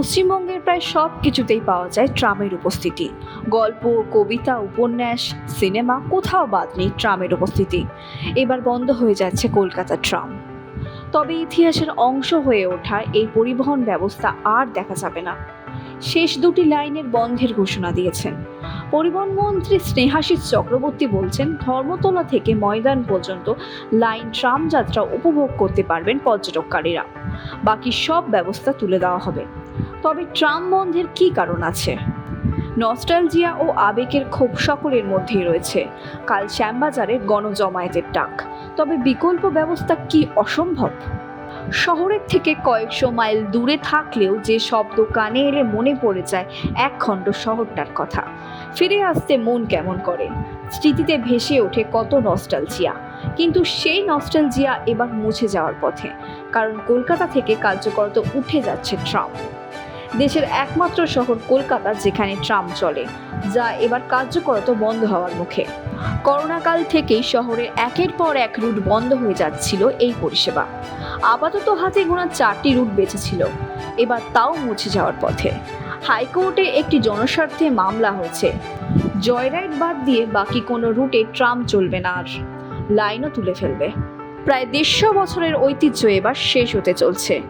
পশ্চিমবঙ্গের প্রায় সব কিছুতেই পাওয়া যায় ট্রামের উপস্থিতি। গল্প, কবিতা, উপন্যাস, সিনেমা, কোথাও বাদ নেই ট্রামের উপস্থিতি। এবার বন্ধ হয়ে যাচ্ছে কলকাতা ট্রাম। তবে ইতিহাসের অংশ হয়ে ওঠা এই পরিবহন ব্যবস্থা আর দেখা যাবে না। শেষ দুটি লাইনের বন্ধের ঘোষণা দিয়েছেন। পরিবহন মন্ত্রী স্নেহাশিস চক্রবর্তী বলছেন, ধর্মতলা থেকে ময়দান পর্যন্ত লাইন ট্রাম যাত্রা উপভোগ করতে পারবেন পর্যটককারীরা। বাকি সব ব্যবস্থা তুলে দেওয়া হবে। তবে ট্রাম বন্ধের কী কারণ আছে? নস্টালজিয়া ও আবেগের ক্ষোভ সকলের মধ্যেই রয়েছে। কাল শ্যামবাজারে গণজমায়েতের ডাক। তবে বিকল্প ব্যবস্থা কি অসম্ভব? শহরের থেকে কয়েকশো মাইল দূরে থাকলেও যে শব্দ কানে এলে মনে পড়ে যায় এক খণ্ড শহরটার কথা। ফিরে আসতে মন কেমন করে? স্মৃতিতে ভেসে ওঠে কত নস্টালজিয়া। কিন্তু সেই নস্টালজিয়া এবার মুছে যাওয়ার পথে। কারণ কলকাতা থেকে কার্যকরত উঠে যাচ্ছে ট্রাম। দেশের একমাত্র শহর কলকাতা যেখানে ট্রাম চলে, যা এবার কার্যকরত বন্ধ হওয়ার মুখে। করোনাকাল থেকেই শহরের একের পর এক রুট বন্ধ হয়ে যাচ্ছিল এই পরিষেবা। আপাতত হাতে গোনা চারটি রুট বেঁচেছিল, এবার তাও মুছে যাওয়ার পথে। হাইকোর্টে একটি জনস্বার্থে মামলা হয়েছে। জয়রাইড বাদ দিয়ে বাকি কোনো রুটে ট্রাম চলবে না আর। লাইনও তুলে ফেলবে। প্রায় দেড়শো বছরের ঐতিহ্য এবার শেষ হতে চলছে।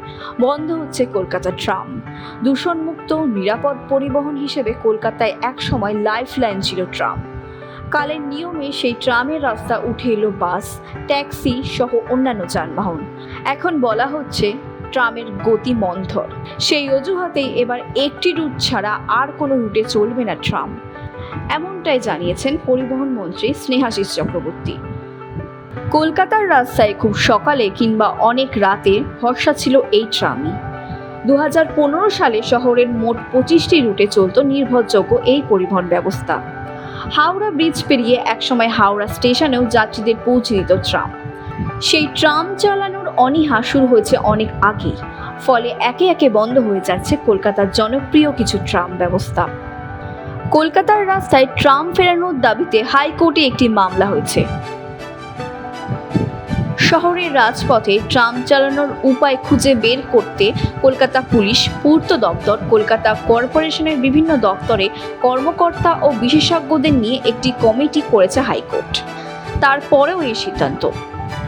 বন্ধ হচ্ছে কলকাতা ট্রাম। দূষণমুক্ত, নিরাপদ পরিবহন হিসেবে কলকাতায় একসময় লাইফ লাইন ছিল ট্রাম। কালের নিয়মে সেই ট্রামের রাস্তা উঠে এলো বাস, ট্যাক্সি সহ অন্যান্য যানবাহন। এখন বলা হচ্ছে ট্রামের গতি মন্থর। সেই অজুহাতেই এবার একটি রুট ছাড়া আর কোনো রুটে চলবে না ট্রাম। এমনটাই জানিয়েছেন পরিবহন মন্ত্রী স্নেহাশিস চক্রবর্তী। কলকাতার রাস্তায় খুব সকালে কিংবা অনেক রাতে ভরসা ছিল এই ট্রামই। দু সালে শহরের মোট পঁচিশটি রুটে চলত নির্ভরযোগ্য এই পরিবহন ব্যবস্থা। হাওড়া ব্রিজ পেরিয়ে একসময় হাওড়া স্টেশনেও যাত্রীদের পৌঁছে দিত ট্রাম। সেই ট্রাম চালানোর অনীহা শুরু হয়েছে অনেক আগেই, ফলে একে একে বন্ধ হয়ে যাচ্ছে কলকাতার জনপ্রিয় কিছু ট্রাম ব্যবস্থা। কলকাতার রাস্তায় ট্রাম ফেরানোর দাবিতে হাইকোর্টে একটি মামলা হয়েছে। শহরের রাজপথে ট্রাম চালানোর উপায় খুঁজে বের করতে কলকাতা পুলিশ, পূর্ত দপ্তর, কলকাতা কর্পোরেশনের বিভিন্ন দপ্তরে কর্মকর্তা ও বিশেষজ্ঞদের নিয়ে একটি কমিটি করেছে হাইকোর্ট। তারপরেও এই সিদ্ধান্ত।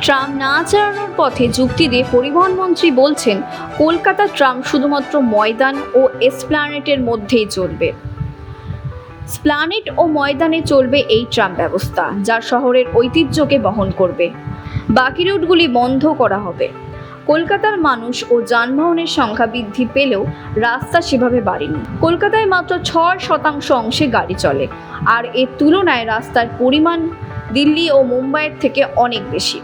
ট্রাম না চালানোর পথে যুক্তি দিয়ে পরিবহন মন্ত্রী বলছেন, কলকাতা ট্রাম শুধুমাত্র ময়দান ও এসপ্লানেটের মধ্যেই চলবে। স্প্লানেট ও ময়দানে চলবে এই ট্রাম ব্যবস্থা, যা শহরের ঐতিহ্যকে বহন করবে। বাকি রুটগুলি বন্ধ করা হবে। কলকাতার মানুষ ও যানবাহনের সংখ্যা বৃদ্ধি পেলেও রাস্তা সেভাবে বাড়েনি। কলকাতায় মাত্র ছয় শতাংশ অংশে গাড়ি চলে, আর এর তুলনায় রাস্তার পরিমাণ দিল্লি ও মুম্বাইয়ের থেকে অনেক বেশি।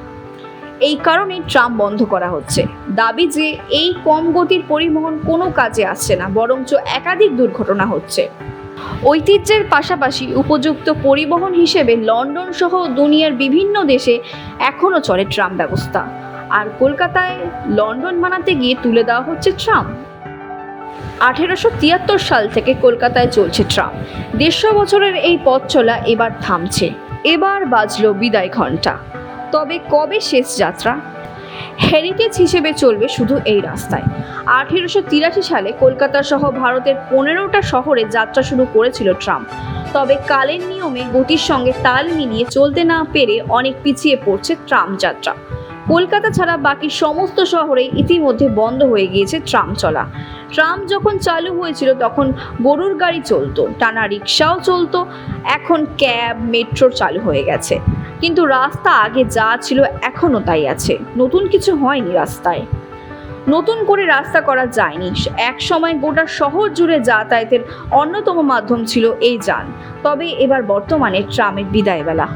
এই কারণে ট্রাম বন্ধ করা হচ্ছে। দাবি যে এই কম গতির পরিবহন কোনো কাজে আসছে না, বরঞ্চ একাধিক দুর্ঘটনা হচ্ছে। ঐতিহ্যের পাশাপাশি উপযুক্ত পরিবহন হিসেবে লন্ডন সহ দুনিয়ার বিভিন্ন দেশে এখনও চলে ট্রাম ব্যবস্থা। আর কলকাতায় লন্ডন বানাতে গিয়ে তুলে দেওয়া হচ্ছে ট্রাম। আঠেরোশো তিয়াত্তর সাল থেকে কলকাতায় চলছে ট্রাম। দেড়শো বছরের এই পথ চলা এবার থামছে। এবার বাজলো বিদায় ঘণ্টা তবে কবে শেষ যাত্রা? হেরিটেজ হিসেবে চলবে শুধু এই রাস্তায়। আঠেরোশো তিরাশি সালে কলকাতা সহ ভারতের পনেরোটা শহরে যাত্রা শুরু করেছিল ট্রাম তবে কালের নিয়মে গতির সঙ্গে তাল মিলিয়ে চলতে না পেরে অনেক পিছিয়ে পড়ছে ট্রাম যাত্রা। কলকাতা ছাড়া বাকি সমস্ত শহরে ইতিমধ্যে বন্ধ হয়ে গিয়েছে ট্রাম চলা। ট্রাম যখন চালু হয়েছিল, তখন গরুর গাড়ি চলতো, টানা রিক্সাও চলতো, এখন ক্যাব, মেট্রো চালু হয়ে গেছে। কিন্তু রাস্তা আগে যা ছিল, এখনও তাই আছে। নতুন কিছু হয়নি রাস্তায়। নতুন করে রাস্তা করা যায়নি। এক সময় গোটা শহর জুড়ে যাতায়াতের অন্যতম মাধ্যম ছিল এই যান। তবে এবার বর্তমানে ট্রামের বিদায়বেলা।